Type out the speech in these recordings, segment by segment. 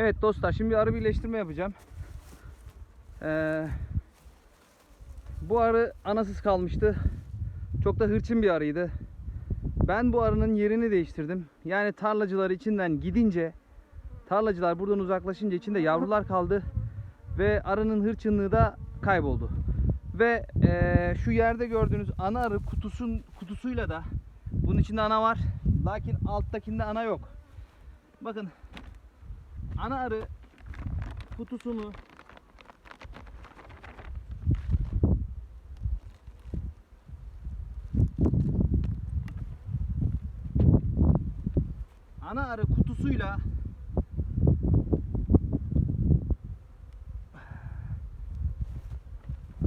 Evet dostlar şimdi arı birleştirme yapacağım. Ee, bu arı anasız kalmıştı. Çok da hırçın bir arıydı. Ben bu arının yerini değiştirdim. Yani tarlacılar içinden gidince tarlacılar buradan uzaklaşınca içinde yavrular kaldı ve arının hırçınlığı da kayboldu. Ve eee, şu yerde gördüğünüz ana arı kutusun kutusuyla da bunun içinde ana var. Lakin alttakinde ana yok. Bakın ana arı kutusunu ana arı kutusuyla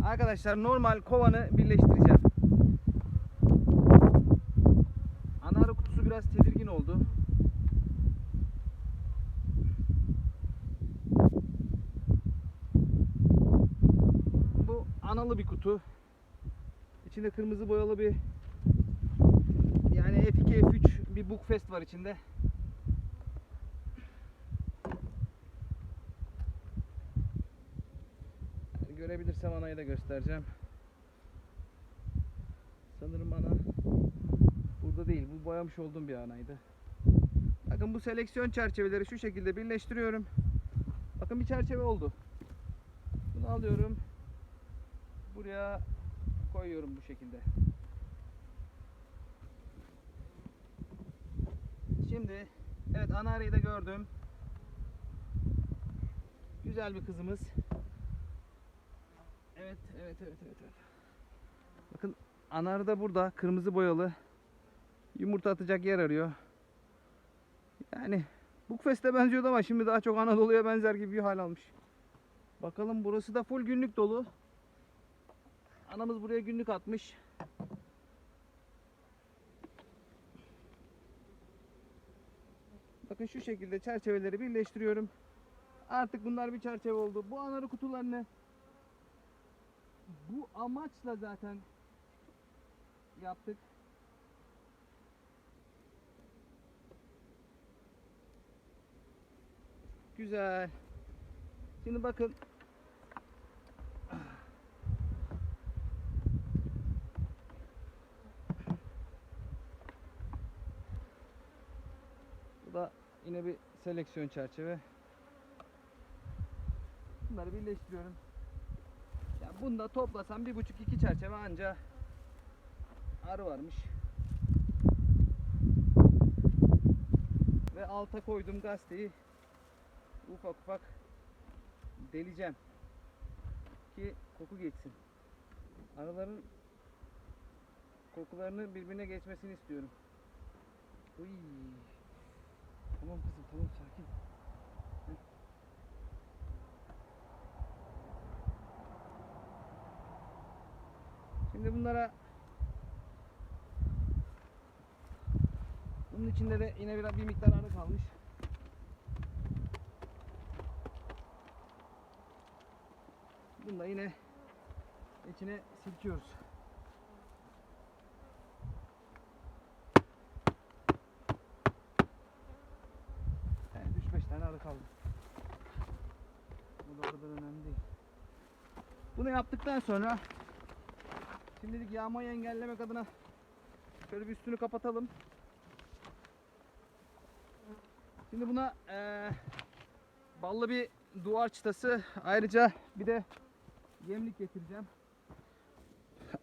Arkadaşlar normal kovanı birleştireceğim. Ana arı kutusu biraz tedirgin oldu. Analı bir kutu. İçinde kırmızı boyalı bir yani F2 F3 bir Bookfest var içinde. Yani görebilirsem anayı da göstereceğim. Sanırım ana burada değil. Bu boyamış olduğum bir anaydı. Bakın bu seleksiyon çerçeveleri şu şekilde birleştiriyorum. Bakın bir çerçeve oldu. Bunu alıyorum. Buraya koyuyorum bu şekilde. Şimdi evet ana arayı da gördüm. Güzel bir kızımız. Evet, evet, evet, evet, evet. Bakın anar da burada kırmızı boyalı. Yumurta atacak yer arıyor. Yani Bukfest'e benziyordu ama şimdi daha çok Anadolu'ya benzer gibi bir hal almış. Bakalım burası da full günlük dolu. Anamız buraya günlük atmış. Bakın şu şekilde çerçeveleri birleştiriyorum. Artık bunlar bir çerçeve oldu. Bu anarı kutularını bu amaçla zaten yaptık. Güzel. Şimdi bakın. Bu da yine bir seleksiyon çerçeve. Bunları birleştiriyorum. Ya bunda toplasam bir buçuk iki çerçeve anca arı varmış. Ve alta koydum gazeteyi ufak ufak deleceğim ki koku geçsin. Arıların kokularını birbirine geçmesini istiyorum. Uy. Tamam kızım tamam sakin. Şimdi bunlara bunun içinde de yine bir, bir miktar arı kalmış. Bunu da yine içine silkiyoruz. Yani 3-5 tane arı kaldı. Bu da o kadar önemli değil. Bunu yaptıktan sonra şimdilik yağmayı engellemek adına şöyle bir üstünü kapatalım. Şimdi buna eee ballı bir duvar çıtası ayrıca bir de yemlik getireceğim.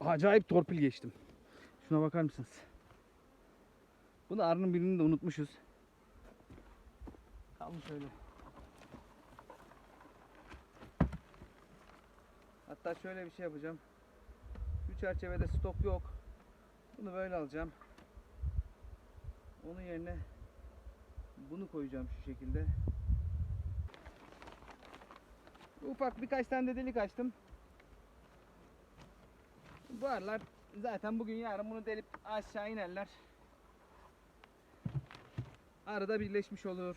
Acayip torpil geçtim. Şuna bakar mısınız? Bunu arının birini de unutmuşuz. Kalmış öyle. Hatta şöyle bir şey yapacağım. Şu çerçevede stok yok. Bunu böyle alacağım. Onun yerine bunu koyacağım şu şekilde. Ufak birkaç tane de delik açtım. Bu arılar zaten bugün yarın bunu delip aşağı inerler. Arada birleşmiş olur.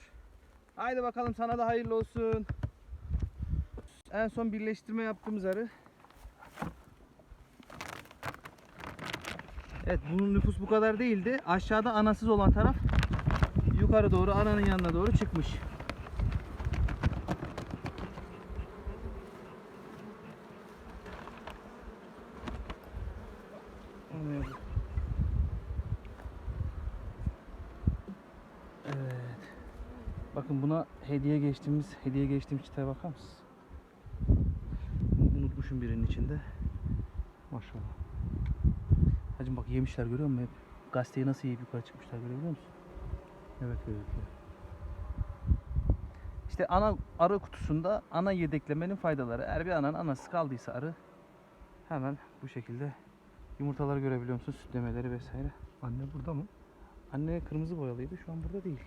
Haydi bakalım sana da hayırlı olsun. En son birleştirme yaptığımız arı. Evet bunun nüfus bu kadar değildi. Aşağıda anasız olan taraf yukarı doğru ananın yanına doğru çıkmış. Evet. Bakın buna hediye geçtiğimiz hediye geçtiğimiz çıtaya bakar mısınız? Unutmuşum birinin içinde. Maşallah. Hacım bak yemişler görüyor musun hep? Gazeteyi nasıl yiyip yukarı çıkmışlar görebiliyor musun? Evet evet. İşte ana arı kutusunda ana yedeklemenin faydaları. Eğer bir ananın anası kaldıysa arı hemen bu şekilde yumurtaları görebiliyor musun? Sütlemeleri vesaire. Anne burada mı? Anne kırmızı boyalıydı. Şu an burada değil.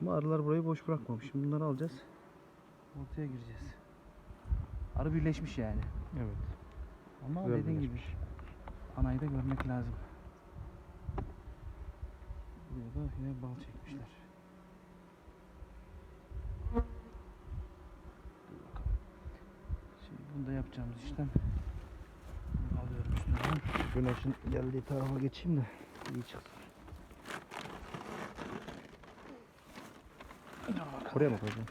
Ama arılar burayı boş bırakmamış. Şimdi bunları alacağız. Ortaya gireceğiz. Arı birleşmiş yani. Evet. Ama Güzel dediğin gibi birleşmiş. anayı da görmek lazım. Buraya da yine bal çekmişler. Dur bakalım. Şimdi bunda yapacağımız işlem alıyorum üstünden. Güneşin geldiği tarafa geçeyim de iyi çıksın. Buraya mı koyacağım?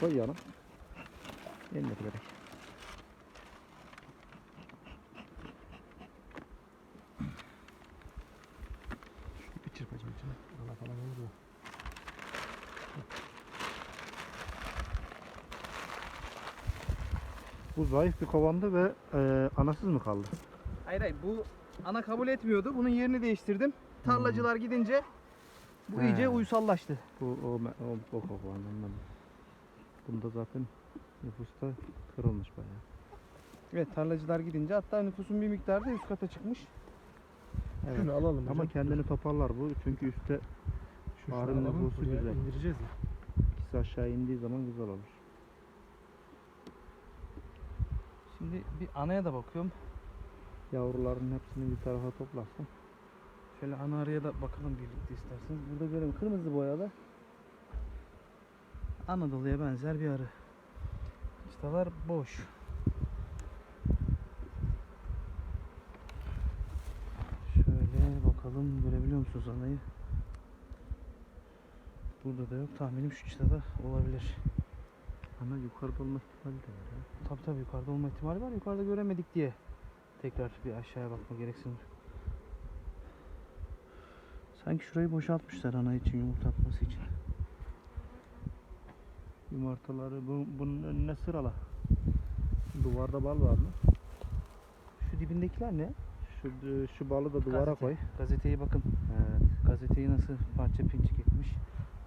Koy yana. Eline gerek. Bir çırpacağım içine. Ana falan olur mu? Bu zayıf bir kovandı ve e, anasız mı kaldı? Hayır hayır bu ana kabul etmiyordu. Bunun yerini değiştirdim. Tarlacılar gidince bu He. iyice uysallaştı. Bu o, me- o, o kovan anladım. Bunda zaten nüfusta kırılmış bayağı. Evet tarlacılar gidince hatta nüfusun bir miktarı da üst kata çıkmış. Evet. Şunu alalım Ama hocam. kendini toparlar bu çünkü üstte Şu alalım, nüfusu güzel. indireceğiz ya. ikisi aşağı indiği zaman güzel olur. Şimdi bir anaya da bakıyorum. Yavruların hepsini bir tarafa toplarsın. Şöyle ana araya da bakalım birlikte isterseniz. Burada görelim kırmızı boyalı. Anadolu'ya benzer bir arı. Çıtalar boş. Şöyle bakalım görebiliyor musunuz anayı? Burada da yok. Tahminim şu çıtada olabilir. Ama yukarıda olma ihtimali de var ya. Tabi tabi yukarıda olma ihtimali var. Yukarıda göremedik diye tekrar bir aşağıya bakma gereksinim. Sanki şurayı boşaltmışlar ana için yumurta atması için. Yumurtaları bu, bunun önüne sırala. Duvarda bal var mı? Şu dibindekiler ne? Şu, şu balı da duvara Gazete. koy. Gazeteyi bakın. Evet. Gazeteyi nasıl parça pinçik etmiş.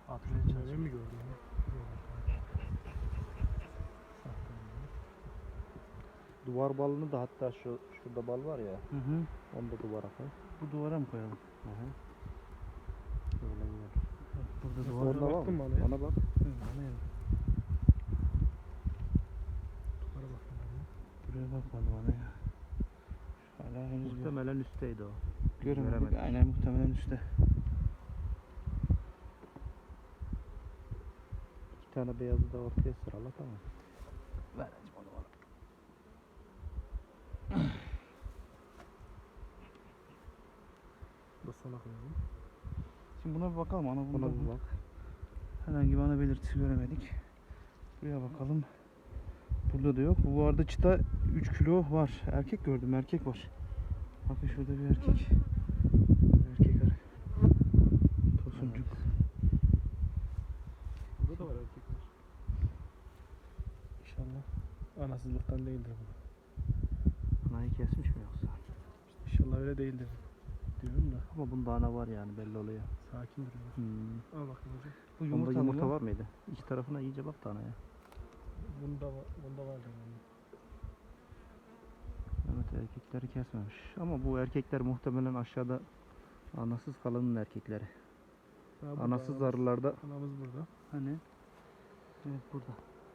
Atmaya çalışıyor. mi gördün? Duvar balını da hatta şu şurada bal var ya. Hı hı. Onu da duvara koy. Bu duvara mı koyalım? Hı hı. Böyle. Burada duvar. orada var mı? Ona bak. Hı, anlayalım. Duvara bakın bana. Buraya bakmadım ana ya. Hala henüz Muhtemelen üstteydi o. göremedik. Aynen muhtemelen üstte. İki tane beyazı da ortaya sırala tamam. Ver hacım onu bana. Sona koyalım. Şimdi buna bir bakalım. Ana bunda Buna bir bak. herhangi bir ana belirtisi göremedik. Buraya bakalım. Burada da yok. Bu arada çıta 3 kilo var. Erkek gördüm. Erkek var. Bakın şurada bir erkek. Erkek arı. Tosuncuk. Burada da var erkekler. İnşallah anasızlıktan değildir bu. Anayı kesmiş mi yoksa? İnşallah öyle değildir. Diyorum da Ama bunda ana var yani belli oluyor. sakin duruyor. Hmm. Al bakayım hocam. Bu yumurta, yumurta var mıydı? İki tarafına iyice bak da anaya. Bunda var, bunda var. Evet erkekleri kesmemiş. Ama bu erkekler muhtemelen aşağıda anasız kalanın erkekleri. Burada Anasız anamız- arılarda Anamız burada. Hani? Evet burada.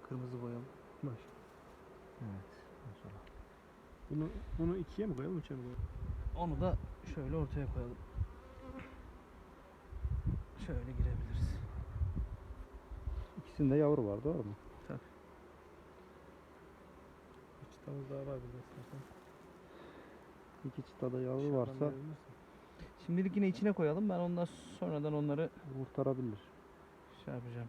Kırmızı boyalı. Baş. Evet. Maşallah. Bunu bunu ikiye mi koyalım, üçe mi koyalım? Onu da şöyle ortaya koyalım. Şöyle girebiliriz. İkisinde yavru var doğru mu? Bir çıtamız daha var burada istersen. İki çıtada yavru varsa. Şimdilik yine içine koyalım. Ben ondan sonradan onları kurtarabilir. şey yapacağım.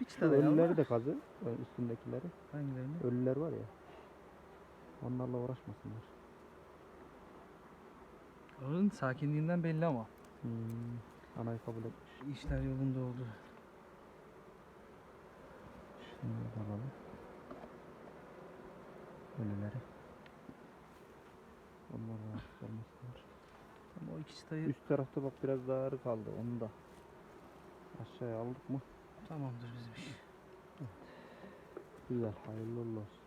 Bir Şu çıta da yavru ölüleri var. de kazı. Üstündekileri. Hangilerini? Ölüler var ya. Onlarla uğraşmasınlar. Onun sakinliğinden belli ama. Hmm. Anayı kabul etmiş. İşler yolunda oldu. Da alalım. Ölüleri. Ama o iki çıtayı Üst tarafta bak biraz daha ağrı kaldı. Onu da aşağıya aldık mı? tamamdır bizim iş. Güzel. Hayırlı olsun.